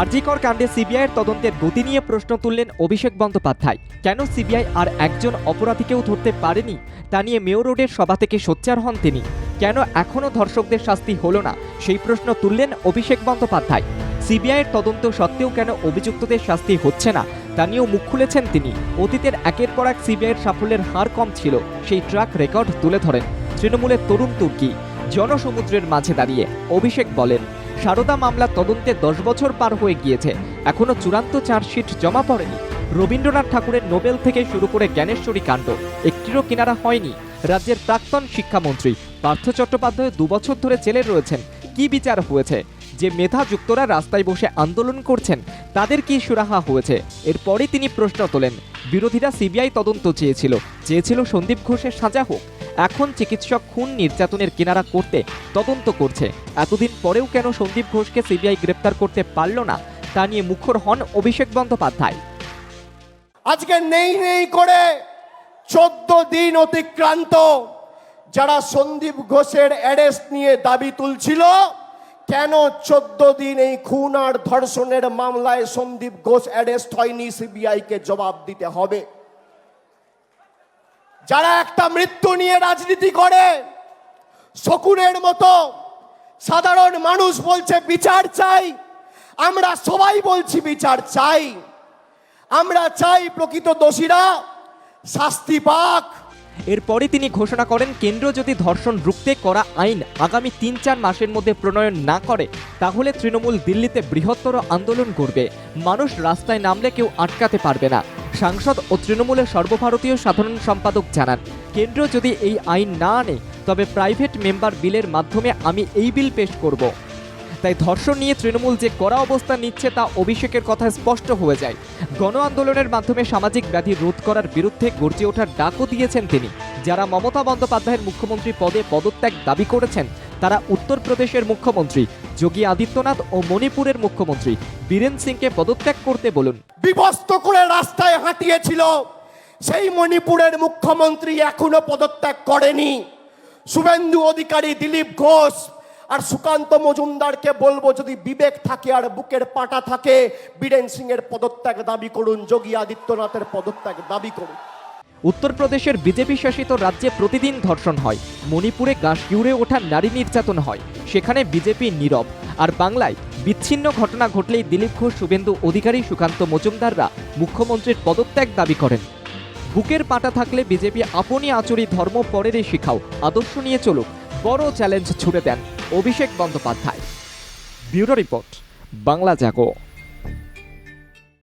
আরজিকর কাণ্ডে সিবিআইয়ের তদন্তের গতি নিয়ে প্রশ্ন তুললেন অভিষেক বন্দ্যোপাধ্যায়। কেন সিবিআই আর একজন অপরাধীকেও ধরতে পারেনি? তা নিয়ে মেয়র রোডের সভা থেকে সোচ্চার হন তিনি। কেন এখনও ধর্ষকদের শাস্তি হলো না? সেই প্রশ্ন তুললেন অভিষেক বন্দ্যোপাধ্যায়। সিবিআইয়ের তদন্ত সত্ত্বেও কেন অভিযুক্তদের শাস্তি হচ্ছে না? তা নিয়েও মুখ খুলেছেন তিনি। অতীতের একের পর এক সিবিআইয়ের সাফল্যের হার কম ছিল। সেই ট্র্যাক রেকর্ড তুলে ধরেন। তৃণমূলের তরুণ তুর্কি, জনসমুদ্রের মাঝে দাঁড়িয়ে, অভিষেক বলেন সারদা মামলা তদন্তে দশ বছর পার হয়ে গিয়েছে। এখনও চূড়ান্ত চার্জশিট জমা পড়েনি। রবীন্দ্রনাথ ঠাকুরের নোবেল থেকে শুরু করে জ্ঞানেশ্বরী কাণ্ড, একটিরও কিনারা হয়নি। রাজ্যের প্রাক্তন শিক্ষামন্ত্রী পার্থ চট্টোপাধ্যায় দুবছর ধরে জেলে রয়েছেন। কি বিচার হয়েছে? যে মেধাযুক্তরা রাস্তায় বসে আন্দোলন করছেন, তাদের কি সুরাহা হয়েছে? এরপরে তিনি প্রশ্ন তোলেন। বিরোধীরা সিবিআই তদন্ত চেয়েছিল। চেয়েছিল সন্দীপ ঘোষের সাজা হোক। এখন চিকিৎসক খুন নির্যাতনের কিনারা করতে তদন্ত করছে। এতদিন পরেও কেন সন্দীপ ঘোষকে সিবিআই গ্রেপ্তার করতে পারল না, তা নিয়ে মুখর হন অভিষেক বন্দ্যোপাধ্যায়। আজকে নেই নেই করে চোদ্দ দিন অতিক্রান্ত যারা সন্দীপ ঘোষের অ্যারেস্ট নিয়ে দাবি তুলছিল, কেন চোদ্দ দিন এই খুন আর ধর্ষণের মামলায় সন্দীপ ঘোষ অ্যারেস্ট হয়নি, সিবিআইকে জবাব দিতে হবে। যারা একটা মৃত্যু নিয়ে রাজনীতি করে, শকুনের মতো সাধারণ মানুষ বলছে, বিচার চাই। আমরা সবাই বলছি, বিচার চাই। আমরা চাই প্রকৃত দোষীরা শাস্তি পাক। এরপরে তিনি ঘোষণা করেন, কেন্দ্র যদি ধর্ষণ রুখতে করা আইন আগামী তিন চার মাসের মধ্যে প্রণয়ন না করে, তাহলে তৃণমূল দিল্লিতে বৃহত্তর আন্দোলন করবে মানুষ রাস্তায় নামলে কেউ আটকাতে পারবে না। সাংসদ ও তৃণমূলের সর্বভারতীয় সাধারণ সম্পাদক জানান, কেন্দ্র যদি এই আইন না আনে, তবে প্রাইভেট মেম্বার বিলের মাধ্যমে আমি এই বিল পেশ করব। তাই ধর্ষণ নিয়ে তৃণমূল যে কড়া অবস্থান নিচ্ছে তা অভিষেকের কথা স্পষ্ট হয়ে যায়। গণ আন্দোলনের মাধ্যমে সামাজিক ব্যাধি রোধ করার বিরুদ্ধে গর্জে ওঠার ডাকও দিয়েছেন তিনি। যারা মমতা বন্দ্যোপাধ্যায়ের মুখ্যমন্ত্রী পদে পদত্যাগ দাবি করেছেন, তারা উত্তরপ্রদেশের মুখ্যমন্ত্রী। যোগী আদিত্যনাথ ও মণিপুরের মুখ্যমন্ত্রী বীরেন সিংকে পদত্যাগ করতে বলুন। বিভস্ত করে রাস্তায় হাঁটিয়েছিল, সেই মণিপুরের মুখ্যমন্ত্রী এখনও পদত্যাগ করেনি। শুভেন্দু অধিকারী দিলীপ ঘোষ আর সুকান্ত মজুমদারকে বলব, যদি বিবেক থাকে আর বুকের পাটা থাকে, বীরেন সিং এর পদত্যাগ দাবি করুন, যোগী আদিত্যনাথের পদত্যাগ দাবি করুন। উত্তরপ্রদেশের বিজেপি শাসিত রাজ্যে প্রতিদিন ধর্ষণ হয়। মণিপুরে গা শিউরে ওঠা নারী নির্যাতন হয়। সেখানে বিজেপি নীরব। আর বাংলায় বিচ্ছিন্ন ঘটনা ঘটলেই দিলীপ ঘোষ, শুভেন্দু অধিকারী, সুকান্ত মজুমদাররা মুখ্যমন্ত্রীর পদত্যাগ দাবি করেন। বুকের পাটা থাকলে বিজেপি আপনি আচরি ধর্ম পরেরই শিখাও। আদর্শ নিয়ে চলুক। বড় চ্যালেঞ্জ ছুড়ে দেন Abhishek Bandyopadhyay. Bureau report, Bangla Jago.